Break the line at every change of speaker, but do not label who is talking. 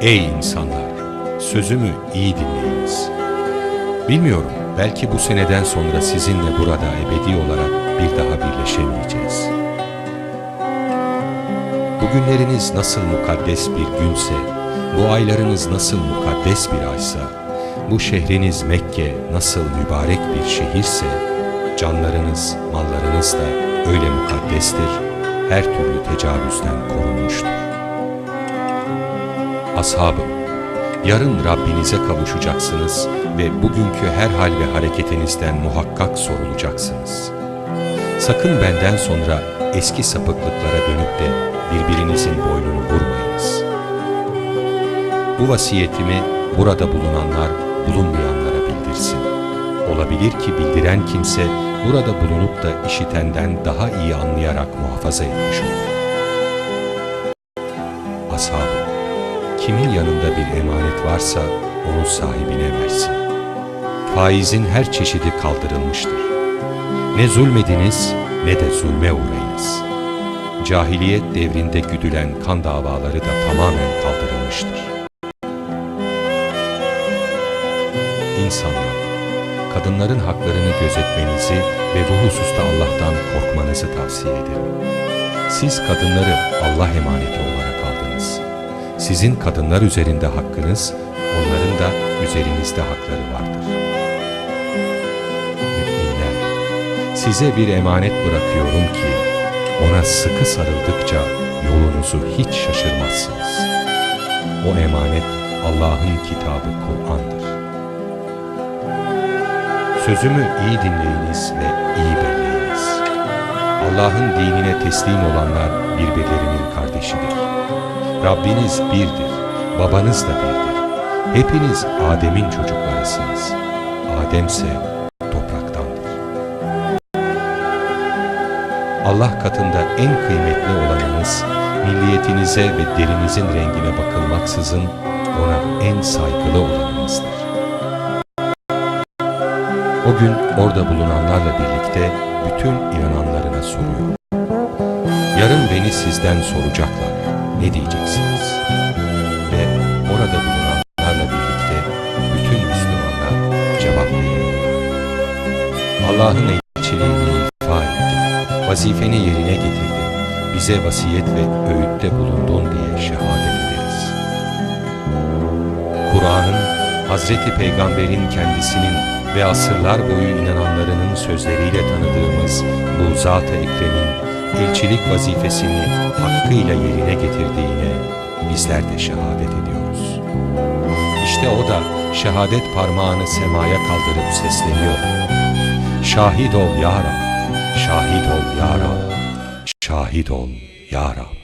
Ey insanlar! Sözümü iyi dinleyiniz. Bilmiyorum, belki bu seneden sonra sizinle burada ebedi olarak bir daha birleşemeyeceğiz. Bugünleriniz nasıl mukaddes bir günse, bu aylarınız nasıl mukaddes bir aysa, bu şehriniz Mekke nasıl mübarek bir şehirse, canlarınız, mallarınız da öyle mukaddestir, her türlü tecavüzden korunmuştur. Ashabım, yarın Rabbinize kavuşacaksınız ve bugünkü her hal ve hareketinizden muhakkak sorulacaksınız. Sakın benden sonra eski sapıklıklara dönüp de birbirinizin boynunu vurmayınız. Bu vasiyetimi burada bulunanlar bulunmayanlara bildirsin. Olabilir ki bildiren kimse burada bulunup da işitenden daha iyi anlayarak muhafaza etmiş olur. Ashabım, kimin yanında bir emanet varsa onu sahibine versin. Faizin her çeşidi kaldırılmıştır. Ne zulmediniz ne de zulme uğrayınız. Cahiliyet devrinde güdülen kan davaları da tamamen kaldırılmıştır. İnsanlar, kadınların haklarını gözetmenizi ve bu hususta Allah'tan korkmanızı tavsiye ederim. Siz kadınları Allah emaneti olarak. Sizin kadınlar üzerinde hakkınız, onların da üzerinizde hakları vardır. Müminler, size bir emanet bırakıyorum ki, ona sıkı sarıldıkça yolunuzu hiç şaşırmazsınız. O emanet Allah'ın kitabı Kur'an'dır. Sözümü iyi dinleyiniz ve iyi belleyiniz. Allah'ın dinine teslim olanlar birbirlerinin kardeşidir. Rabbiniz birdir, babanız da birdir. Hepiniz Adem'in çocuklarısınız. Adem ise topraktandır. Allah katında en kıymetli olanınız, milliyetinize ve derinizin rengine bakılmaksızın ona en saygılı olanınızdır. O gün orada bulunanlarla birlikte bütün inananlarına soruyor. Yarın beni sizden soracaklar. Ne diyeceksiniz? Ve orada bulunanlarla birlikte bütün Müslümanlar cevap veriyor. Allah'ın elçiliğini ifa ettin. Vazifeni yerine getirdin. Bize vasiyet ve öğütte bulundun diye şehadet ederiz. Kur'an'ın Hazreti Peygamber'in kendisinin ve asırlar boyu inananlarının sözleriyle tanıdığımız bu Zat-ı Ekrem'in elçilik vazifesini hakkıyla yerine getirdiğine bizler de şehadet ediyoruz. İşte o da şehadet parmağını semaya kaldırıp sesleniyor. Şahit ol ya Rab, şahit ol ya Rab, şahit ol ya Rab.